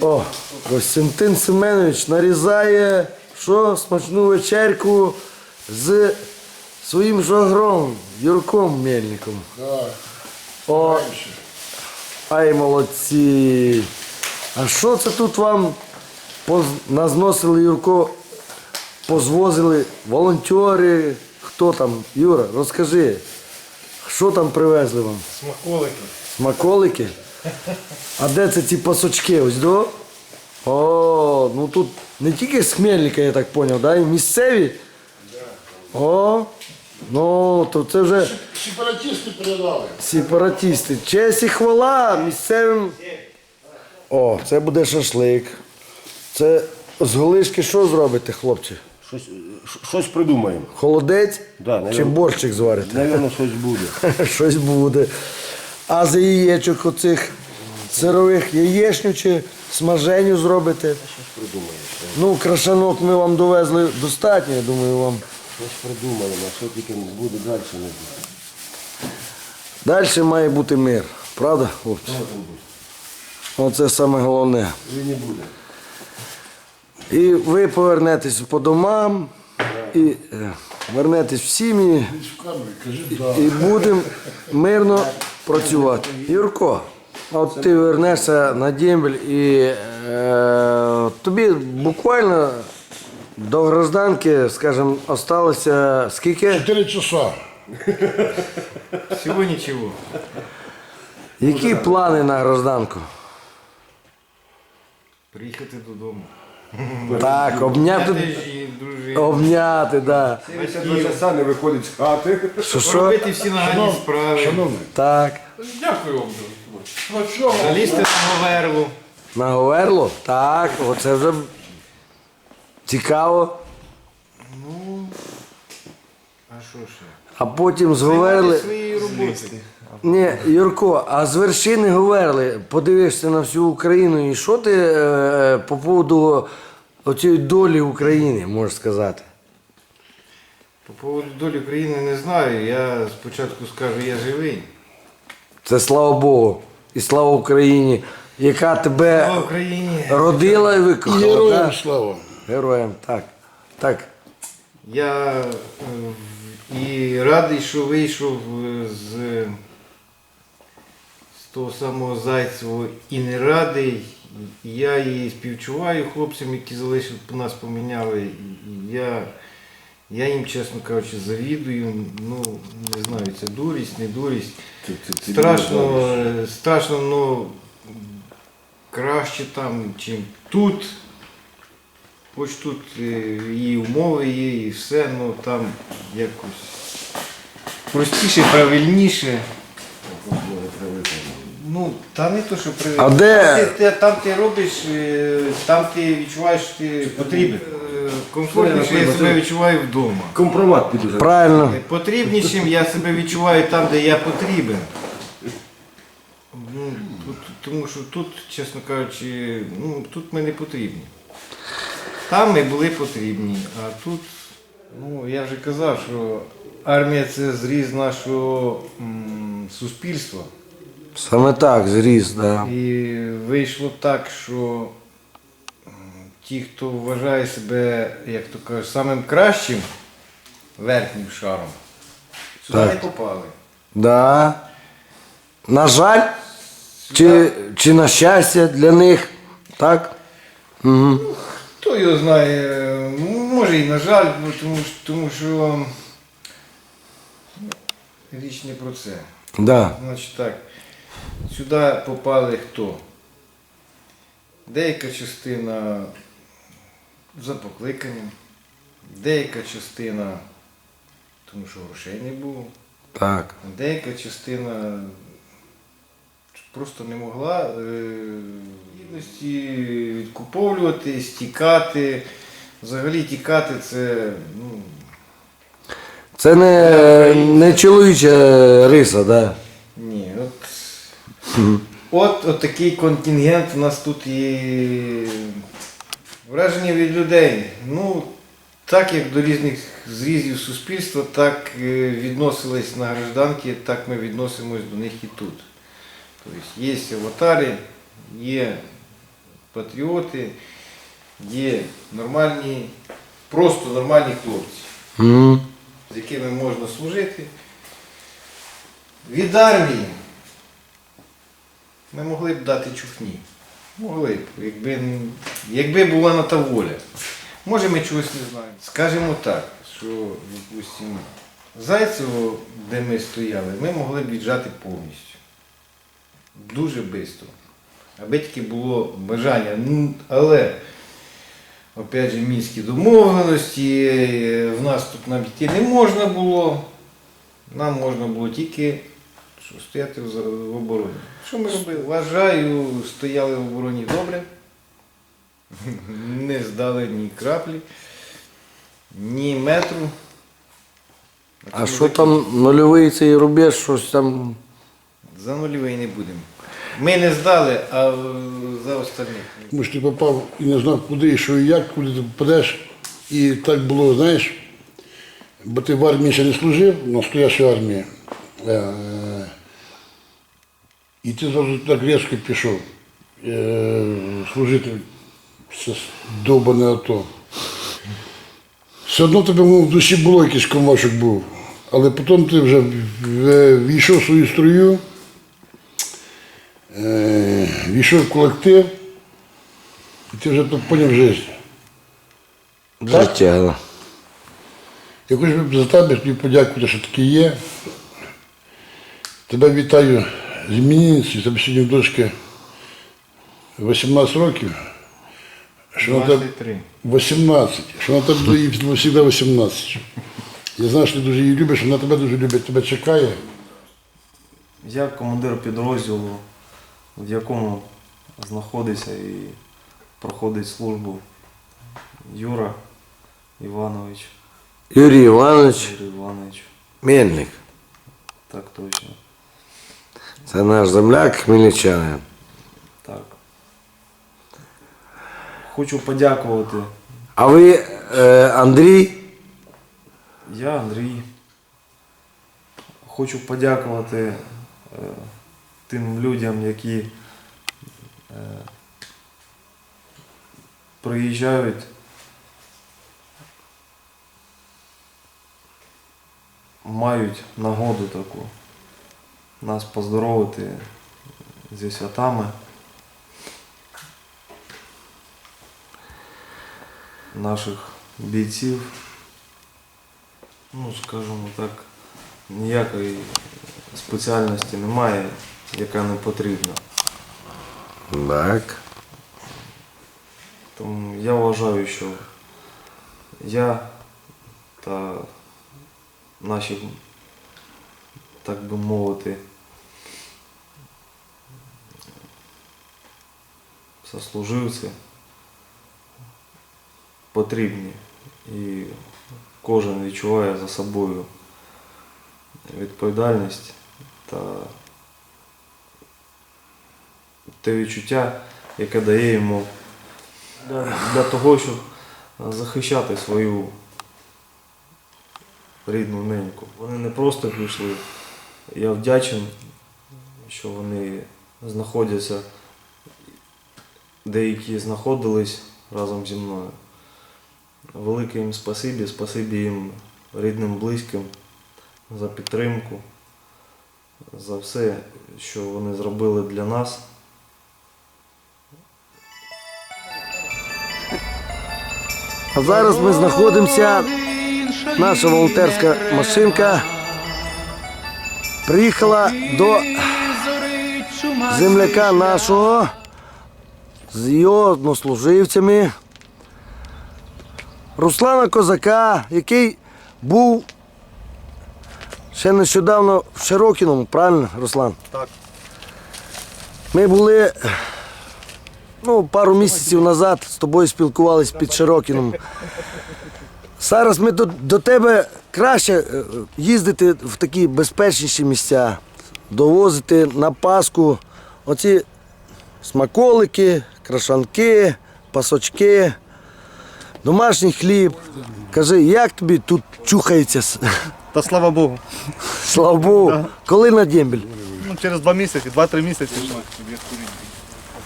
О, Костянтин Семенович нарізає що? Смачну вечерку з своїм жогром, Юрком Мельником. Так, О, ай молодці. А що це тут вам поз- назносили, Юрко? Позвозили волонтери? Хто там? Юра, розкажи, що там привезли вам? Смаколики. Смаколики? А де це ці пасочки? Ось до? О, ну тут не тільки з Хмельника, я так зрозумів, да? і місцеві? О, ну то це вже сепаратисти передали. сепаратісти. Честь і хвала місцевим. О, це буде шашлик. Це з голишки що зробите, хлопці? Щось, щось придумаємо. Холодець Да, чи наверно. борщик зварите? Навірно, щось буде. Щось буде. А за яєчок оцих сирових яєчню чи смаженю зробите? Щось придумаємо. Ну, крашанок ми вам довезли достатньо, я думаю, вам. Щось придумаємо, а що тільки буде далі не буде. Далі має бути мир. Правда, хлопці? Оце саме головне. Він не буде. І ви повернетесь по домам, і е, вернетесь в сім'ї, кажи, да. і будемо мирно працювати. Юрко, от ти вернешся на дембель і е, тобі буквально до гражданки, скажімо, осталося скільки? Чотири часа. Всего ничего. Які плани на гражданку? Приїхати додому. Так, обняти, Ти ж і обняти, да. 72 часа не виходить з хати. Що що? Робити всі нагальні справи. Шановний, Так. Дякую вам. Ну чого? Залізти на Говерлу. На Говерло? Так, оце вже цікаво. Ну. А що ще? А потім з Говерли. Роботи. Ні, Юрко, а з вершини Говерли подивишся на всю Україну і що ти е, по поводу оцієї долі України можеш сказати? По поводу долі України не знаю. Я спочатку скажу, я живий. Це слава Богу і слава Україні, яка тебе Слава Україні! родила і І викохала. героям да? слава. Героям, так. Так. Я е, і радий, що вийшов е, з, з того самого Зайцевого і не радий. І Я і співчуваю хлопцям, які залишили нас поміняли. І Я, я їм, чесно кажучи, завідую. Ну, не знаю, це дурість, не дурість. Страшно, е, страшно, ну краще там, чим тут. Хоч тут е, і умови є, і все, ну там якось простіше, правильніше. Ну, та не то, що привик. А де- Там ти, ти- там ти робиш, е, там ти відчуваєш, що ти потрібен. Комфортніше я себе відчуваю вдома. Компромат піде. Правильно. Потрібнішим я себе відчуваю там, де я потрібен. Ну, тут, тому що тут, чесно кажучи, ну, тут ми не потрібні. Там ми були потрібні, а тут, ну, я вже казав, що армія це зріз нашого м, суспільства. Саме так, зріс, да. І вийшло так, що ті, хто вважає себе, як то кажуть, самим кращим верхнім шаром, сюди Так. не попали. Да. На жаль, чи, чи на щастя для них, так? Угу. Хто його знає, е, ну, може і на жаль, ну, тому, що- тому що ну, річ не про це. Да. Значить так, сюди попали хто? Деяка частина за покликанням, деяка частина, тому що грошей не було, Так. деяка частина просто не могла е, гідності відкуповувати, стікати. Взагалі тікати це ну, Це не, не чоловіча риса, да. Ні, от, от, от такий контингент у нас тут і враження від людей. Ну, так як до різних зрізів суспільства, так е, відносились на гражданки, так ми відносимось до них і тут. Тобто є аватари, є патріоти, є нормальні, просто нормальні хлопці, М. з якими можна служити. Від армії ми могли б дати чухні. Могли б, якби, якби була на та воля. Може ми чогось не знаємо. Скажімо так, що, допустимо, Зайцево, де ми стояли, ми могли б віджати повністю. Дуже швидко. Аби тільки було бажання. Ну, але, опять же, мінські домовленості, е, в нас тут навіть не можна було. Нам можна було тільки що, стояти в обороні. Що ми робили? Вважаю, стояли в обороні добре. Не здали ні краплі, ні метру. А що там нульовий цей рубеж, щось там. За нульовий не будемо. Ми не здали, а за остальних. Тому що ти попав і не знав, куди, що і як, куди ти попадеш. І так було, знаєш, бо ти в армії ще не служив, в настоящій армії. І ти зразу так різко пішов е, служити довбане АТО. Все одно тебе в душі було якийсь комашок був. Але потім ти вже війшов в свою струю, е, війшов в колектив, і ти вже тут поняв життя. Життя. да. Я хочу за тебе тобі подякувати, що таке є. Тебе вітаю з іменинницею, тебе сьогодні в дочки 18 років. Що на тебе 18, що на тебе буде завжди 18. Я знаю, що ти дуже її любиш, вона тебе дуже любить, тебе чекає. Я командир підрозділу, в якому знаходиться і проходить службу Юра Іванович, Юрій Іванович Юрій Іванович, Мельник. так точно. Це наш земляк хмельничанин. Так. Хочу подякувати. А ви е, Андрій? Я Андрій. Хочу подякувати е, тим людям, які е, приїжджають мають нагоду таку нас поздоровити зі святами. Наших бійців, ну, скажімо так, ніякої спеціальності немає, яка не потрібна. Так. Тому я вважаю, що я та наші, так би мовити, сослуживці потрібні. І кожен відчуває за собою відповідальність та те відчуття, яке дає йому для, того, щоб захищати свою рідну неньку. Вони не просто пішли. Я вдячен, що вони знаходяться, деякі знаходились разом зі мною. Велике їм спасибі, спасибі їм рідним, близьким за підтримку, за все, що вони зробили для нас. А зараз ми знаходимося. Наша волонтерська машинка приїхала до земляка нашого з його однослуживцями. Руслана Козака, який був ще нещодавно в Широкіному, правильно, Руслан? Так. Ми були ну, пару місяців назад з тобою спілкувалися під Широкіном. Зараз ми до, до тебе краще е, їздити в такі безпечніші місця, довозити на Пасху оці смаколики, крашанки, пасочки, домашній хліб. Кажи, як тобі тут чухається? Та слава Богу. Слава Богу. Коли на дембель? Ну, через два місяці, два-три місяці.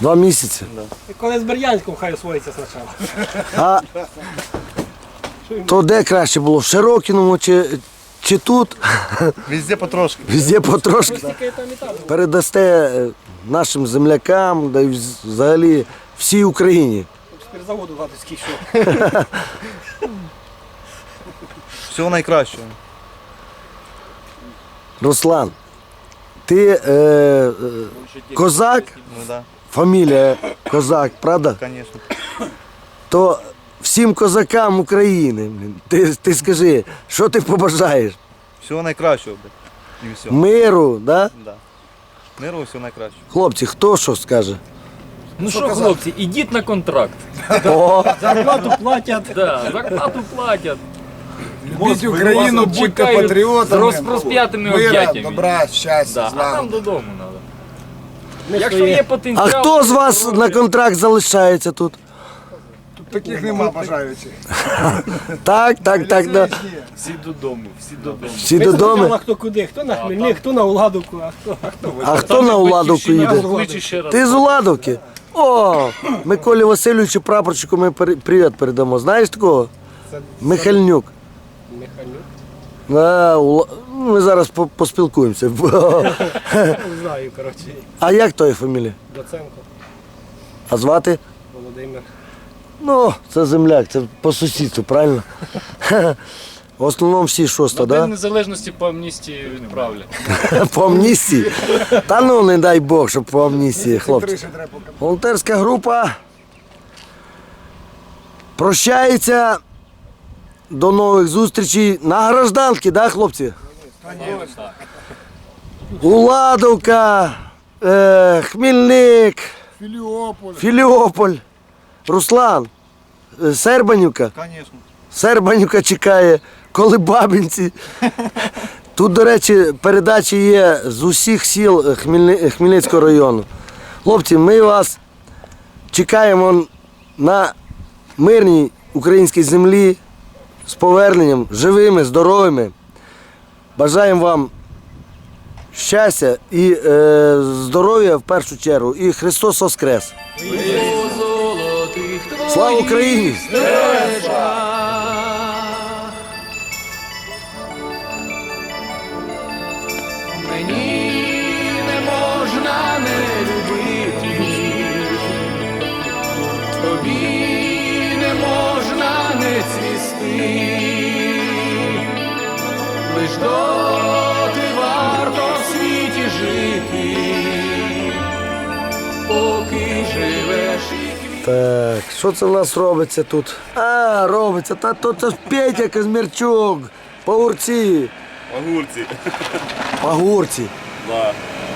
Два місяці. Коли з Бердянськом хай освоїться спочатку. А то де краще було? В Широкіному чи, чи тут? Везде потрошки. Везде потрошки. І. Передасте е, нашим землякам, да й вз- взагалі всій Україні. Тепер заводу гадуський що. Всього найкращого. Руслан, ти е, е, козак, Ну да, фамілія козак, правда? звісно. То всім козакам України, ти, ти скажи, що ти побажаєш? Всього найкращого, блядь. І все. Миру, да? Да. Миру всього найкращого. Хлопці, хто що скаже? Ну що, хлопці, ідіть на контракт. О, Зарплату платять. Да, зарплату платять. Любіть Україну, будьте Чекають З роз- розп'ятими Мира, об'яттями. добра, щастя, Да, а нам додому треба. Якщо є потенціал. а хто з вас на контракт залишається тут? Таких нема бажаючих. Так, так, так, да. Всі додому, всі додому. Всі додому. хто куди, хто на Хмельник, хто на Уладовку, а хто, а хто. А хто на Уладовку їде? ще раз. Ти з Уладовки? О, Миколі Васильовичу прапорщику ми пер- привіт передамо. Знаєш такого? Михальнюк. А, Ула- Ми зараз по- поспілкуємося. Не знаю, коротше. А як твоя фамілія? Доценко, А звати? Володимир. Ну, це земляк, це по сусідству, правильно? В основному всі шоста, День да? незалежності по амністії відправлять. По амністії. Та ну не дай Бог, щоб по амністії, хлопці. Волонтерська група прощається. До нових зустрічей на гражданки, да, хлопці? Уладовка, е, Хмільник, Філіополь. Філіополь, Руслан, е, Сербанівка. Звісно. Сербанівка чекає, коли бабинці. Тут, до речі, передачі є з усіх сіл Хмельни- Хмельницького району. Хлопці, ми вас чекаємо на мирній українській землі з поверненням, живими, здоровими. Бажаємо вам щастя і е, здоров'я в першу чергу. І Христос Воскрес! Слава Україні! Мені не можна не любити, тобі не можна не цвісти, лиш доти Так, що це в нас робиться тут? А, робиться, та то це Петя Казмірчук, пагурці. Огурці. Пагурці. Да.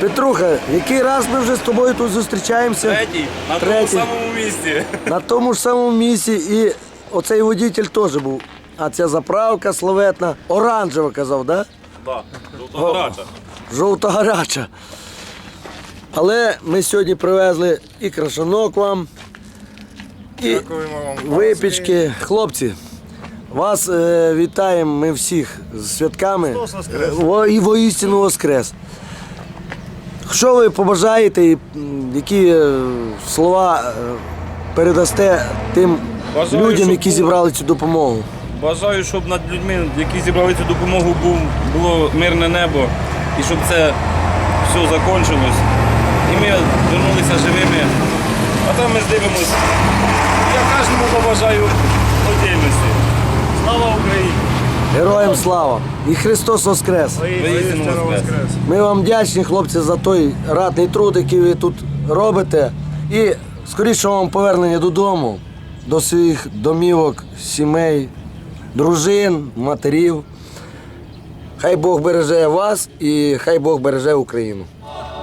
Петруха, який раз ми вже з тобою тут зустрічаємося? Третій. На Третій. тому самому місці. На тому ж самому місці і оцей водитель теж був. А ця заправка славетна, оранжева казав, да? Да. Жовтограча. Жовто-гаряча. Але ми сьогодні привезли і крашанок вам, і випічки. Хлопці, вас е, вітаємо ми всіх з святками. Во- І воістину Воскрес. Що ви побажаєте, і м, які е, слова е, передасте тим Бажаю, людям, щоб які було- зібрали цю допомогу? Бажаю, щоб над людьми, які зібрали цю допомогу, був, було мирне небо і щоб це все закінчилось. І ми вернулися живими. Там ми здивимось. Я кожному побажаю отдельності. Слава Україні! Героям слава! І Христос Воскрес! Ми вам вдячні, хлопці, за той ратний труд, який ви тут робите. І скоріше вам повернення додому, до своїх домівок, сімей, дружин, матерів. Хай Бог береже вас і хай Бог береже Україну.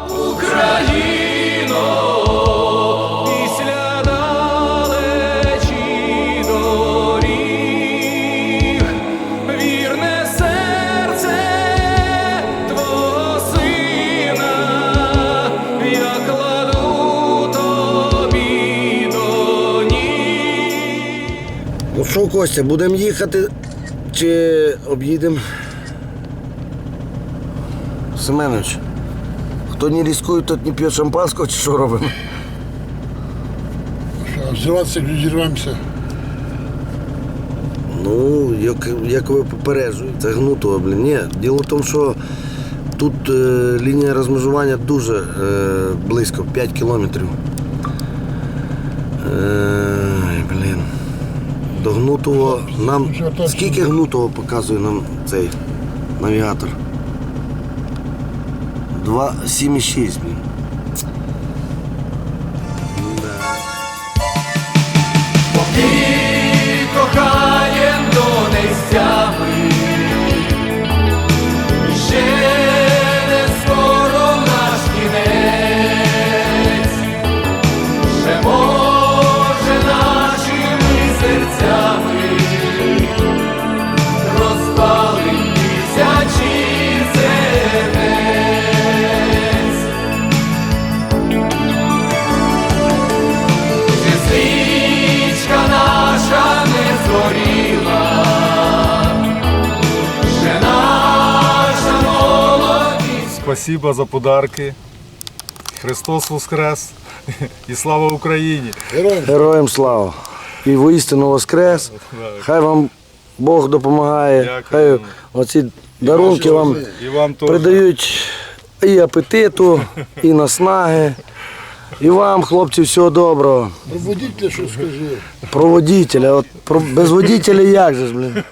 Україно, Ну що, Костя, будемо їхати чи об'їдемо? Семенович, хто не ризикує, тот не п'є шампанського, чи що робимо? Обзиватися, відірвемося. Ну, як, як ви попереджуєте, це гнутого, блін. Ні. Діло в тому, що тут е, лінія розмежування дуже е, близько, 5 кілометрів. Е. До гнутого нам. Скільки гнутого показує нам цей навігатор? 2, 7,6, блін. Спасибо за подарки. Христос Воскрес і слава Україні! Героям Героям слава. І воістину воскрес. Хай вам Бог допомагає. Дякую. Хай оці дарунки вам І вам придають і апетиту, і наснаги. І вам, хлопці, всього доброго. про водителя що скажи. Про водителя. От про, без водителя як же ж, блін?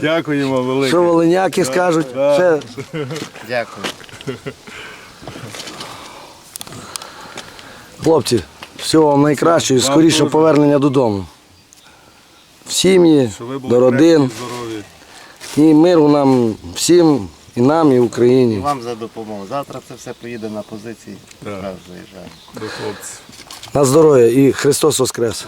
Дякуємо велике. Що волиняки скажуть? Ще Дякую. Хлопці, всього вам найкращого і скоріше повернення додому. В сім'ї, до родин. І миру нам всім, і нам, і Україні. Вам за допомогу. Завтра це все поїде на позиції. Так. Раз заїжджає. До хлопців. На здоров'я і Христос Воскрес!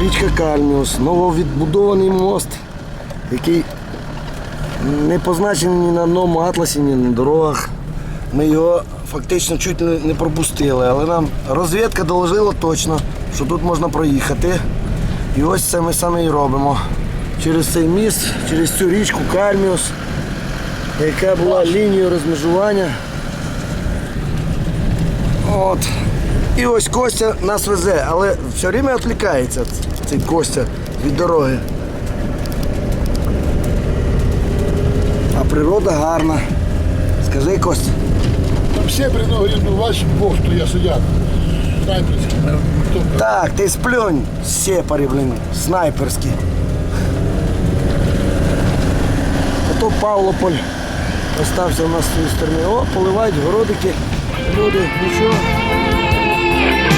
Річка Кальміус, нововідбудований мост, який не позначений ні на одному атласі, ні на дорогах. Ми його фактично чуть не пропустили, але нам розвідка доложила точно, що тут можна проїхати. І ось це ми саме і робимо. Через цей міст, через цю річку Кальміус, яка була лінією розмежування. От. І ось Костя нас везе, але все время відвлікається цей Костя від дороги. А природа гарна. Скажи, Костя. Там на горизонту, ваш Бог, що я сидять. Снайперські. Так, ти сплюнь, сепари, блін, снайперські. Ото Павлополь остався у нас з цієї сторони. О, поливають городики. Люди, нічого. Thank you.